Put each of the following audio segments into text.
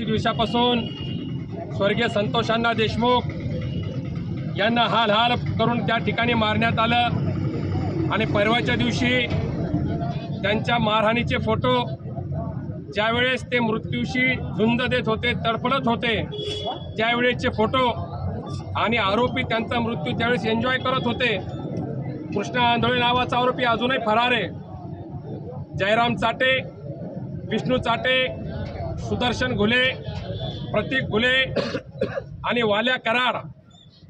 पंचवीस दिवसापासून स्वर्गीय संतोषांना देशमुख यांना हाल हाल करून त्या ठिकाणी मारण्यात आलं. आणि परवाच्या दिवशी त्यांच्या मारहाणीचे फोटो ज्यावेळेस ते मृत्यूशी झुंज देत होते तडफडत होते त्यावेळेसचे फोटो आणि आरोपी त्यांचा मृत्यू त्यावेळेस एन्जॉय करत होते. कृष्ण आंधळे नावाचा आरोपी अजूनही फरार आहे. जयराम चाटे विष्णू चाटे सुदर्शन घुले प्रतीक घुले आणि वाल्या कराड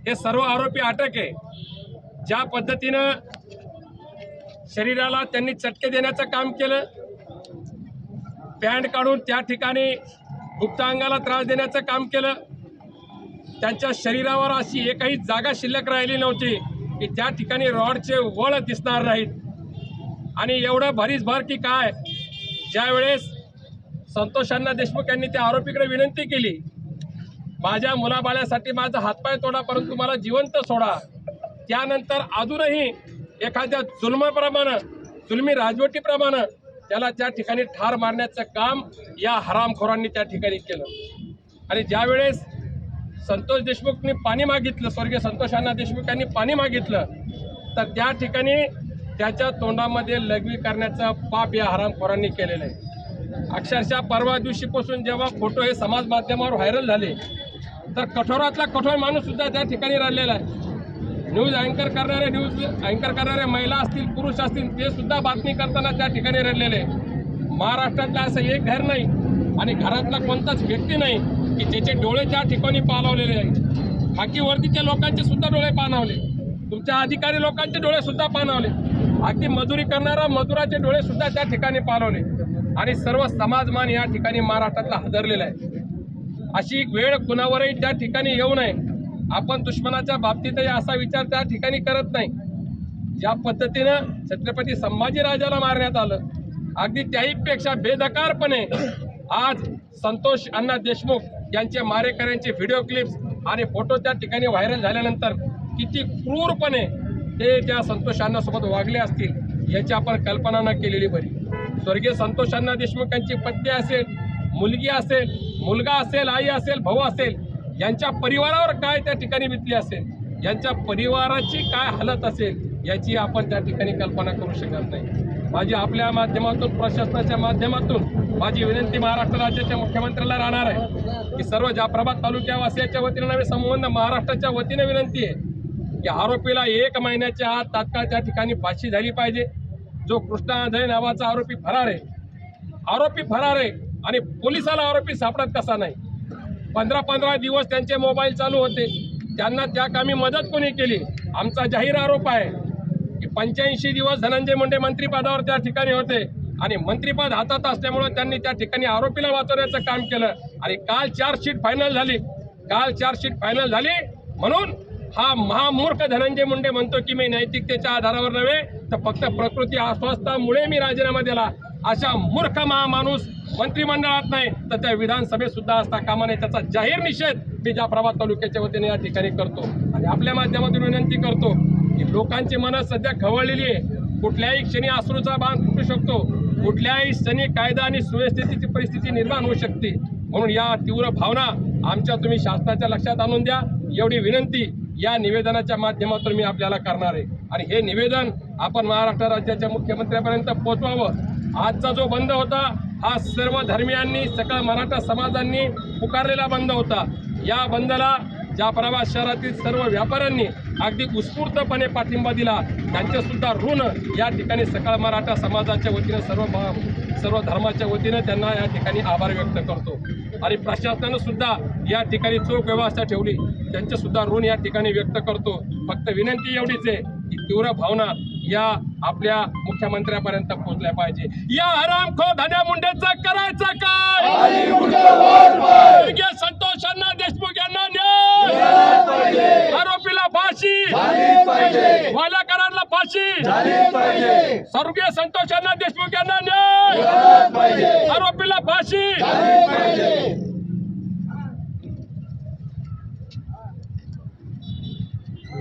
हे सर्व आरोपी अटक आहे. ज्या पद्धतीनं शरीराला त्यांनी चटके देण्याचं काम केलं पॅन्ट काढून त्या ठिकाणी गुप्तांगाला त्रास देण्याचं काम केलं त्यांच्या शरीरावर अशी एकही जागा शिल्लक राहिली नव्हती की त्या ठिकाणी रॉडचे वळ दिसणार नाहीत. आणि एवढं भरीसभर की काय ज्यावेळेस संतोषांना देशमुख यांनी त्या आरोपीकडे विनंती केली. माझ्या मुलाबाळ्यासाठी माझा हातपाय तोडा परंतु मला जिवंत सोडा. त्यानंतर अजूनही एखाद्या जुलमाप्रमाणे जुलमी राजवटीप्रमाणे त्याला त्या ठिकाणी ठार मारण्याचं काम या हरामखोरांनी त्या ठिकाणी केलं. आणि ज्यावेळेस संतोष देशमुखनी पाणी मागितलं स्वर्गीय संतोषांना देशमुख यांनी पाणी मागितलं तर त्या ठिकाणी त्याच्या तोंडामध्ये लघवी करण्याचं पाप या हरामखोरांनी केलेलं आहे. अक्षरशः परवा दिवशीपासून जेव्हा फोटो हे समाज माध्यमावर व्हायरल झाले तर कठोरातला कठोर माणूससुद्धा त्या ठिकाणी राहिलेला आहे. न्यूज अँकर करणारे न्यूज अँकर करणारे महिला असतील पुरुष असतील ते सुद्धा बातमी करताना त्या ठिकाणी रडलेले आहे. महाराष्ट्रातलं असं एक घर नाही आणि घरातला कोणताच व्यक्ती नाही की ज्याचे डोळे त्या ठिकाणी पालवलेले आहेत. खाकी लोकांचे सुद्धा डोळे पाणावले तुमच्या अधिकारी लोकांचे डोळे सुद्धा पाणावले अगदी मजुरी करणारा मजुराचे डोळे सुद्धा त्या ठिकाणी पालवले. आणि सर्व समाजमान या ठिकाणी महाराष्ट्रातला हादरलेला आहे. अशी वेळ कुणावरही त्या ठिकाणी येऊ नये. आपण दुश्मनाच्या बाबतीतही असा विचार त्या ठिकाणी करत नाही. ज्या पद्धतीनं छत्रपती संभाजीराजाला मारण्यात आलं अगदी त्याहीपेक्षा बेदकारपणे आज संतोष अण्णा देशमुख यांचे मारेकऱ्यांचे व्हिडिओ क्लिप्स आणि फोटो त्या ठिकाणी व्हायरल झाल्यानंतर किती क्रूरपणे ते त्या संतोष अण्णासोबत वागले असतील याची आपण कल्पना न केलेली बरी. स्वर्गीय संतोष अण्णा देशमुख यांची पत्नी असेल मुलगी असेल मुलगा असेल आई असेल भाऊ असेल यांच्या परिवारावर काय त्या ठिकाणी बितली असेल? यांच्या परिवाराची काय हालत असेल? याची आपण त्या ठिकाणी कल्पना करू शकत नाही. माझी आपल्या माध्यमातून प्रशासनाच्या माध्यमातून माझी विनंती महाराष्ट्र राज्याच्या मुख्यमंत्र्याला राहणार आहे की सर्व जाफराबाद तालुक्यावासियाच्या वतीनं नव्हे संबंध महाराष्ट्राच्या वतीने विनंती आहे की आरोपीला एक महिन्याच्या आत तात्काळ त्या ठिकाणी फाशी झाली पाहिजे. जो कृष्णा आंधळे नावाचा आरोपी फरार आहे आरोपी फरार आहे आणि पोलिसाला आरोपी सापडत कसा नाही. पंधरा पंधरा दिवस त्यांचे मोबाईल चालू होते. त्यांना त्या कामी मदत कोणी केली? आमचा जाहीर आरोप आहे की पंच्याऐंशी दिवस धनंजय मुंडे मंत्रिपदावर त्या ठिकाणी होते आणि मंत्रिपद हातात असल्यामुळे त्यांनी त्या ठिकाणी आरोपीला वाचवण्याचं काम केलं आणि काल चार्जशीट फायनल झाली. काल चार्जशीट फायनल झाली म्हणून हा महामूर्ख धनंजय मुंडे म्हणतो की मी नैतिकतेच्या आधारावर नव्हे तर फक्त प्रकृती अस्वस्थामुळे मी राजीनामा दिला. अशा मूर्ख महामाणूस मंत्रिमंडळात नाही तर त्या विधानसभेत सुद्धा असता कामा नये त्याचा जाहीर निषेध मी जाफराबाद तालुक्याच्या वतीने या ठिकाणी करतो. आणि आपल्या माध्यमातून विनंती करतो की लोकांची मनं सध्या खवळलेली आहे. कुठल्याही क्षणी आसरूचा बांध फुटू शकतो. कुठल्याही क्षणी कायदा आणि सुव्यवस्थेची परिस्थिती निर्माण होऊ शकते. म्हणून या तीव्र भावना आमच्या तुम्ही शासनाच्या लक्षात आणून द्या. एवढी विनंती या निवेदनाच्या माध्यमातून मी आपल्याला करणार आहे. आणि हे निवेदन आपण महाराष्ट्र राज्याच्या मुख्यमंत्र्यापर्यंत पोहोचवावं आजचा जो बंद होता हा सर्व धर्मियांनी सकळ मराठा समाजांनी पुकारलेला बंद होता. या बंदला जाफराबाद शहरातील सर्व व्यापाऱ्यांनी अगदी उत्स्फूर्तपणे पाठिंबा दिला त्यांचेसुद्धा ऋण या ठिकाणी सकाळ मराठा समाजाच्या वतीनं सर्व सर्व धर्माच्या वतीनं त्यांना या ठिकाणी आभार व्यक्त करतो. आणि प्रशासनानं सुद्धा या ठिकाणी चोख व्यवस्था ठेवली. त्यांच्यासुद्धा ऋण या ठिकाणी व्यक्त करतो. फक्त विनंती एवढीच आहे की तीव्र भावना या आपल्या मुख्यमंत्र्यापर्यंत पोहोचल्या पाहिजे. या आरामखो धन्या मुंडेचा करायचा काय संतोषांना देशमुख यांना न्याय! आरोपीला फाशी! वाल्याकरांना फाशी! स्वर्गीय संतोषांना देशमुख यांना न्याय! आरोपीला फाशी!